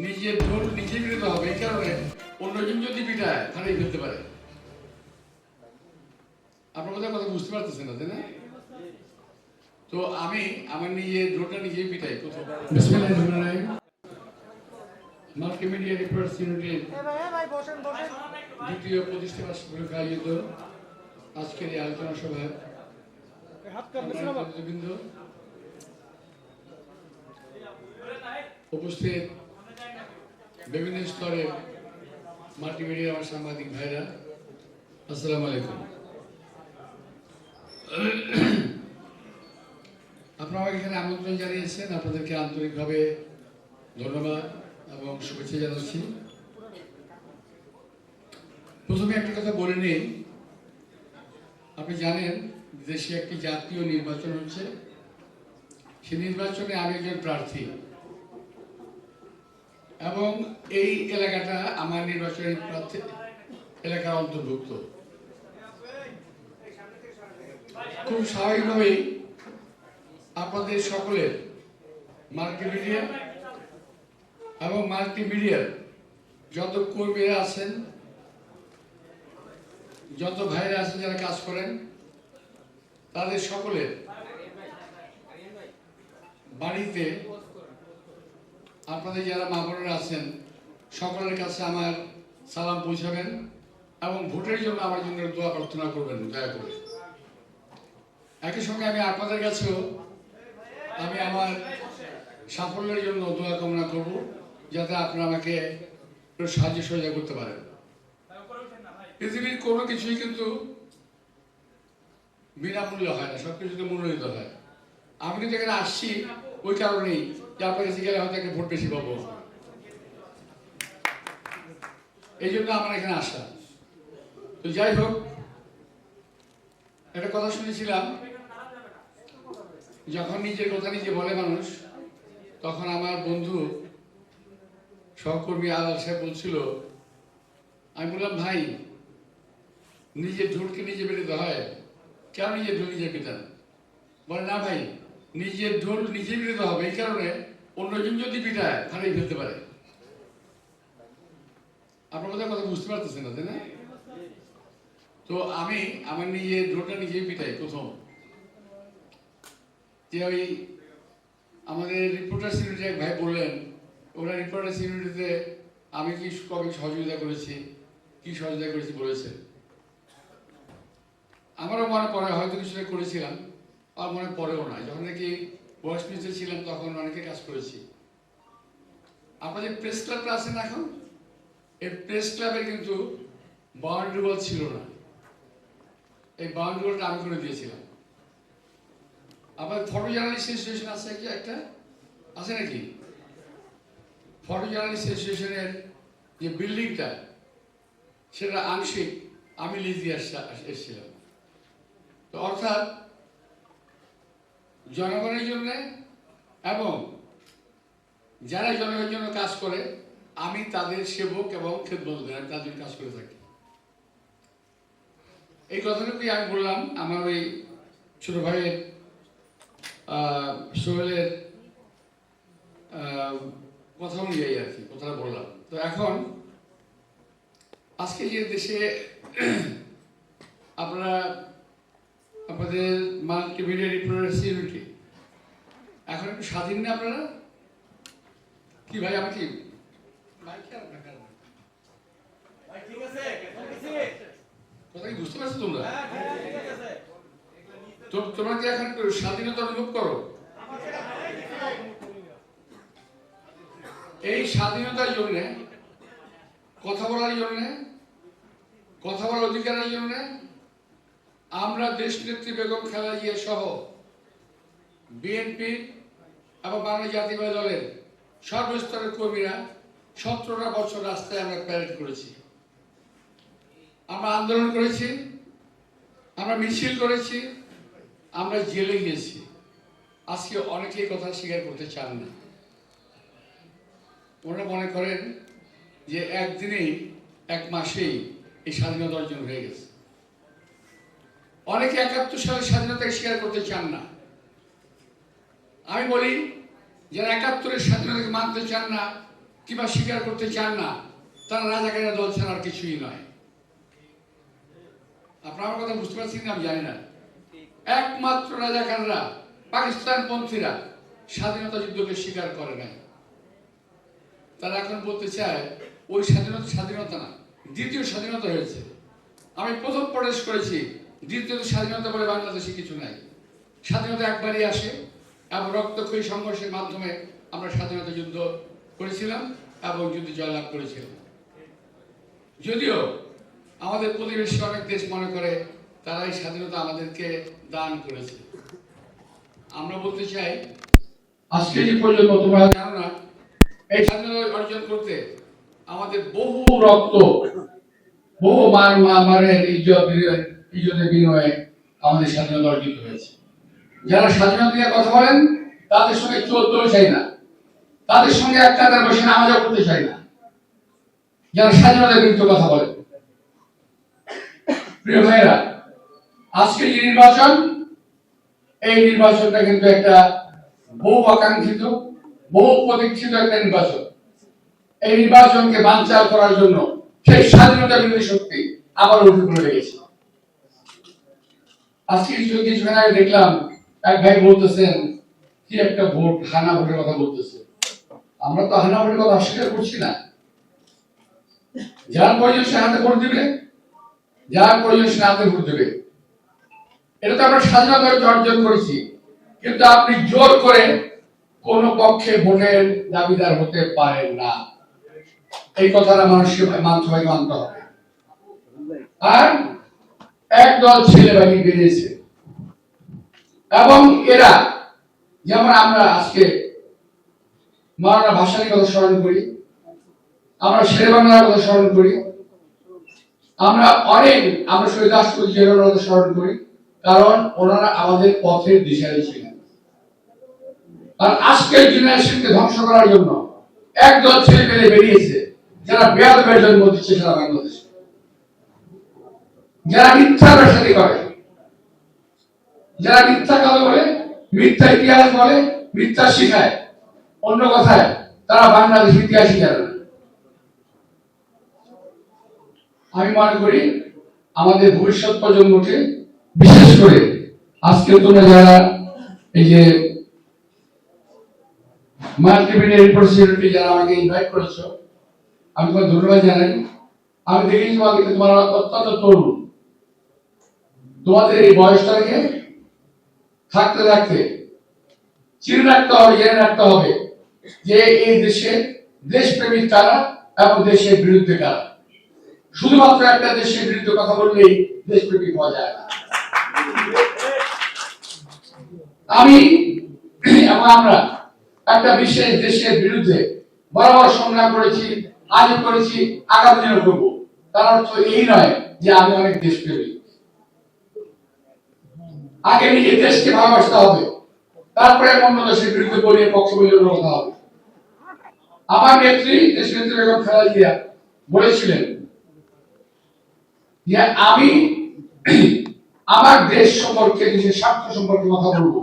নিজের ঢোল নিজে বিরত হবে এই কারণে অন্যজন যদি পিটায় হারিয়ে ফেলতে পারে। আপনার কথা কথা বুঝতে পারতেছেন না তাই না? তো আমি আমার নিজের ঢোলটা নিজেই পিটাই প্রথম। মাল্টিমিডিয়া রিপোর্টস ইউনিটের দ্বিতীয় প্রতিষ্ঠা বার্ষিক আয়োজিত। আজকের এই আলোচনা সভায় উপস্থিত বিভিন্ন স্তরের মাল্টিমিডিয়া আমার সাংবাদিক ভাইরা, আসসালামু আলাইকুম। আপনারা এখানে আমন্ত্রণ জানিয়েছেন, আপনাদেরকে আন্তরিকভাবে ধন্যবাদ এবং শুভেচ্ছা জানাচ্ছি। প্রথমে একটা কথা বলে নিই, আপনি জানেন দেশে একটি জাতীয় নির্বাচন হচ্ছে, সেই নির্বাচনে আমি একজন প্রার্থী। এবং এই এলাকাটা আমার নির্বাচনী প্রার্থী এলাকার অন্তর্ভুক্ত। খুব স্বাভাবিকভাবেই আপনাদের সকলের মাল্টিমিডিয়া এবং মাল্টিমিডিয়ার যত কর্মীরা আছেন, যত ভাইরা আছেন যারা কাজ করেন, তাদের সকলের বাড়িতে আপনাদের যারা মা বোনেরা আছেন, সকলের কাছে আমার সালাম পৌঁছাবেন এবং ভোটের জন্য আমার জন্য দোয়া প্রার্থনা করবেন, দয়া করে। একই সঙ্গে আমি আপনাদের কাছেও আমি আমার সাফল্যের জন্য দোয়া কামনা করব, যাতে আপনারা আমাকে সাহায্য সহযোগিতা করতে পারেন। পৃথিবীর কোনো কিছুই কিন্তু বিনামূল্য হয় না সব কিছুতে মূল্যিত হয়। আমি কিন্তু এখানে আসছি ওই কারণেই যে আপনার কাছে গেলে হয়তো একটা ভোট বেশি পাবো। এই জন্য আমার এখানে আসা। তো যাই হোক, একটা কথা শুনেছিলাম, যখন নিজের কথা নিজে বলে মানুষ, তখন আমার বন্ধু সহকর্মী আলাল সাহেব বলছিল, আমি বললাম, ভাই, নিজের ঢোলকে নিজে বেরোতে হয়। কেন নিজের ঢোল নিজে পেতাম বলে, না ভাই নিজের ঢোল নিজে বেরোতে হবে, এই কারণে অন্যজন যদি পিটায়, হারিয়ে ফেলতে পারে। আপনার কথা বুঝতে পারতেছেন না, তাই না? তো আমি আমার নিজের ঢোলটা নিজেই পিটাই, প্রথম। যে ওই আমাদের রিপোর্টার ইউনিটি এক ভাই বললেন, ওরা রিপোর্টার ইউনিটিতে আমি কি কবে সহযোগিতা করেছি? কি সহযোগিতা করেছি? বলেছে। আমারও মনে পড়ে, হয়তো কিছুটা করেছিলাম। আর মনে পড়েও না যখন নাকি বয়স পিছিয়ে ছিলাম, তখন অনেকে কাজ করেছি। আপনাদের প্রেস ক্লাবটা আছে না এখন? এই প্রেস ক্লাবের কিন্তু বাউন্ডারি ওয়াল ছিল না। এই বাউন্ডারি ওয়ালটা আমি করে দিয়েছিলাম। আপনার ফটো জার্নালিস্ট অ্যাসোসিয়েশন আছে কি একটা? আছে নাকি? ফটো জার্নালিস্ট অ্যাসোসিয়েশনের যে বিল্ডিংটা সেটা আংশিক আমি লিজ দিয়ে এসেছিলাম। তো অর্থাৎ জনগণের জন্য এবং যারা জনগণের জন্য কাজ করে, আমি তাদের সেবক এবং খেদমত আমি তাদের কাজ করে থাকি। এই কথাটুকুই আমি বললাম আমার ওই ছোট ভাইয়ের সোহেলের কথা অনুযায়ী আর কি, কথাটা বললাম। তো এখন, আজকে যে দেশে আপনারা আপনাদের মাল্টিমিডিয়া রিপ্রেজেন্টেটিভ ইউনিটি এখন একটু স্বাধীন না আপনারা? কি ভাই আমি কি? কথা কি বুঝতে পারছ তোমরা? তো- তোমরা কি এখন স্বাধীনতা অনুভব করো। এই স্বাধীনতার জন্য কথা বলার জন্য কথা বলার অধিকারের জন্য আমরা দেশ নেত্রী বেগম খালেদা জিয়া সহ বিএনপি এবং বাংলা জাতীয়বাদী দলের সর্বস্তরের কর্মীরা সতেরোটা বছর রাস্তায় আমরা প্যারেড করেছি। আমরা আন্দোলন করেছি, আমরা মিছিল করেছি, আমরা জেলে গিয়েছি। আজকে অনেকেই কথা স্বীকার করতে চান না। ওনারা মনে করেন যে একদিনেই, এক মাসেই এই স্বাধীনতা অর্জন হয়ে গেছে। অনেকে একাত্তর সালের স্বাধীনতাকে স্বীকার করতে চান না। আমি বলি, যারা একাত্তরের স্বাধীনতাকে মানতে চান না কিংবা স্বীকার করতে চান না, তারা রাজাকারের দল ছাড়া আর কিছুই নয়। আপনার আমার কথা বুঝতে পারছেন আমি জানি না। একমাত্র রাজাকাররা, পাকিস্তান পন্থীরা স্বাধীনতা যুদ্ধকে স্বীকার করে নাই। তারা এখন বলতে চায়, ওই স্বাধীনতা স্বাধীনতা না, দ্বিতীয় স্বাধীনতা হয়েছে। আমি প্রথম প্রবেশ করেছি দ্বিতীয় স্বাধীনতা বলে বাংলাদেশে কিছু নাই। স্বাধীনতা একবারই আসে এবং রক্তক্ষয়ী সংঘর্ষের মাধ্যমে আমরা স্বাধীনতা যুদ্ধ করেছিলাম এবং যুদ্ধে জয়লাভ করেছিলাম। যদিও আমাদের প্রতিবেশী অনেক দেশ মনে করে তারা এই স্বাধীনতা আমাদেরকে দান করেছে। আমরা বলতে চাই, আজকে যে পর্যন্ত তোমরা জানো না, এই স্বাধীনতা অর্জন করতে আমাদের বহু রক্ত, বহু মার মারের ইজ্জত ইজ্জতের বিনিময়ে আমাদের স্বাধীনতা অর্জিত হয়েছে। যারা স্বাধীনতা কথা বলেন, তাদের সঙ্গে চাই না। তাদের সঙ্গে এক কাতার বসে নামাজও করতে চাই না। যারা বিরুদ্ধে কথা বলেন। প্রিয় ভাইয়েরা আজকে যে নির্বাচন, এই নির্বাচনটা কিন্তু একটা বহু আকাঙ্ক্ষিত, বহু প্রতীক্ষিত একটা নির্বাচন। এই নির্বাচনকে বানচাল করার জন্য সেই স্বাধীনতা বিরোধী শক্তি আবার উঠে পড়ে লেগেছে আজকে কিছু কিছুক্ষণ আগে দেখলাম, এক ভাই বলতেছেন, কি একটা ভোট হানা ভোটের কথা বলতেছে? আমরা তো হানা ভোটের কথা অস্বীকার করছি না। যার প্রয়োজন সে হাতে ভোট দিবে, যার প্রয়োজন সে হাতে ভোট দেবে। এটা তো আমরা স্বাধীনতা অর্জন করেছি। কিন্তু আপনি জোর করে কোন পক্ষে ভোটের দাবিদার হতে পারেন না। এই কথাটা মানুষকে মানতে মানতে হবে। আর একদল ছেলে বাহিনী বেরিয়েছে এবং এরা, যেমন আমরা আজকে মাওলানা ভাসানির কথা স্মরণ করি, আমরা শেরে বাংলার কথা স্মরণ করি, আমরা অনেক, আমরা শহীদ রাষ্ট্রপতি জিয়াউর কথা স্মরণ করি, কারণ ওনারা আমাদের পথের দিশারি ছিলেন। আর আজকের জেনারেশনকে ধ্বংস করার জন্য একদল ছেলে পেলে বেরিয়েছে, যারা বেয়াদবের জন্ম দিচ্ছে সারা বাংলাদেশে। যারা মিথ্যা ব্যবসায়ী করে যারা মিথ্যা কথা বলে, মিথ্যা ইতিহাস বলে, মিথ্যা শিখায়। অন্য কথায়, তারা বাংলাদেশ ইতিহাস জানে না। আমি মনে করি আমাদের ভবিষ্যৎ প্রজন্মকে, বিশেষ করে আজকে তোমরা যারা এই যে মাল্টিমিডিয়া রিপ্রেজেন্টেটিভ যারা আমাকে ইনভাইট করেছ, আমি তোমার ধন্যবাদ জানাই। আমি দেখেছি তোমাদেরকে তোমরা অত্যন্ত তরুণ। তোমাদের এই বয়সটাকে থাকতে থাকতে চিনে রাখতে হবে, জেনে রাখতে হবে যে এই দেশে দেশপ্রেমিক কারা এবং দেশের বিরুদ্ধে কারা। শুধুমাত্র একটা দেশের বিরুদ্ধে কথা বললেই দেশপ্রেমিক হওয়া যায় না। আমি এবং আমরা একটা বিশেষ দেশের বিরুদ্ধে বরাবর সংগ্রাম করেছি আজ করেছি, আগামী দিনও করব। তার অর্থ এই নয় যে আমি অনেক দেশপ্রেমিক। আগে নিজের দেশকে ভালোবাসতে হবে তারপরে অন্য দেশের বিরুদ্ধে বলিয়ে পক্ষ বলিয়ে কথা হবে। আমার নেত্রী দেশ নেত্রী বেগম খালেদা বলেছিলেন যে, আমি আমার দেশ সম্পর্কে, দেশের স্বার্থ সম্পর্কে কথা বলব।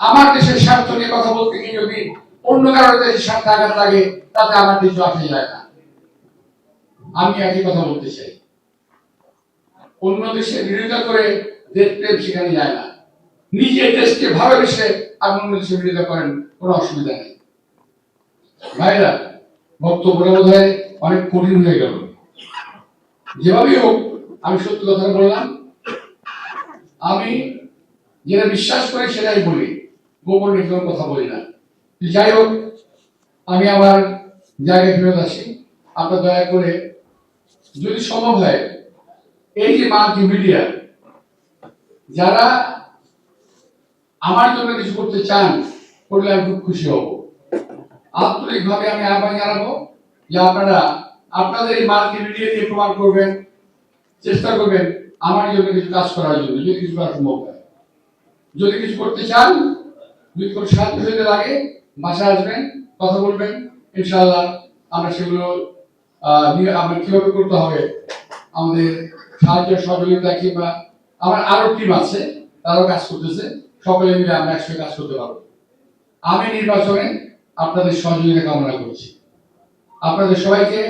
আমার দেশের স্বার্থ নিয়ে কথা বলতে গিয়ে যদি অন্য কারোর দেশের স্বার্থে আঘাত লাগে তাতে আমার কিছু আসে যায় না। আমি একই কথা বলতে চাই। অন্য দেশের বিরোধিতা করে দেশ শেখানো যায় না। নিজের দেশকে ভালোবেসে আপনি বিরোধিতা করেন, কোনো অসুবিধা নেই। ভাইরা, বক্তব্যটা বোধ হয় অনেক কঠিন হয়ে গেল। যেভাবেই হোক, আমি সত্যি কথা বললাম। আমি যেটা বিশ্বাস করি সেটাই বলি। গোপন রেখে কথা বলি না। যাই হোক, আমি আমার জায়গায় ফেরত আসি। আপনার দয়া করে যদি সম্ভব হয়, এই যে মাল্টি মিডিয়া যারা আমার জন্য কিছু করতে চান, করলে আমি খুব খুশি হব। আন্তরিকভাবে আমি আহ্বান জানাব যে আপনারা আপনাদের এই মাল্টি মিডিয়া দিয়ে প্রমাণ করবেন, চেষ্টা করবেন আমার জন্য কিছু কাজ করার জন্য, যদি কিছু করা সম্ভব হয়। যদি কিছু করতে চান, যদি কোনো সাহায্য হতে লাগে, বাসায় আসবেন, কথা বলবেন, ইনশাআল্লাহ আমরা সেগুলো আমরা কীভাবে করতে হবে, আমাদের সাহায্য সহযোগিতা কিংবা আমার আরও টিম আছে, তারাও কাজ করতেছে। সকলে মিলে আমরা একসাথে কাজ করতে পারব। আমি নির্বাচনে আপনাদের সহযোগিতা কামনা করছি। আপনাদের সবাইকে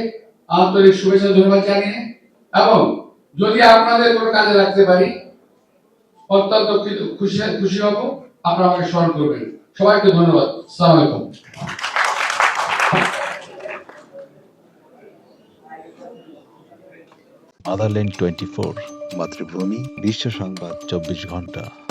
আন্তরিক শুভেচ্ছা ধন্যবাদ জানিয়ে এবং যদি আপনাদের কোনো কাজে লাগতে পারি, অত্যন্ত খুশি খুশি হব। আপনারা আমাকে স্মরণ করবেন। সবাইকে ধন্যবাদ। সালাম আলাইকুম। টোয়েন্টি ফোর মাতৃভূমি বিশ্ব সংবাদ চব্বিশ ঘণ্টা।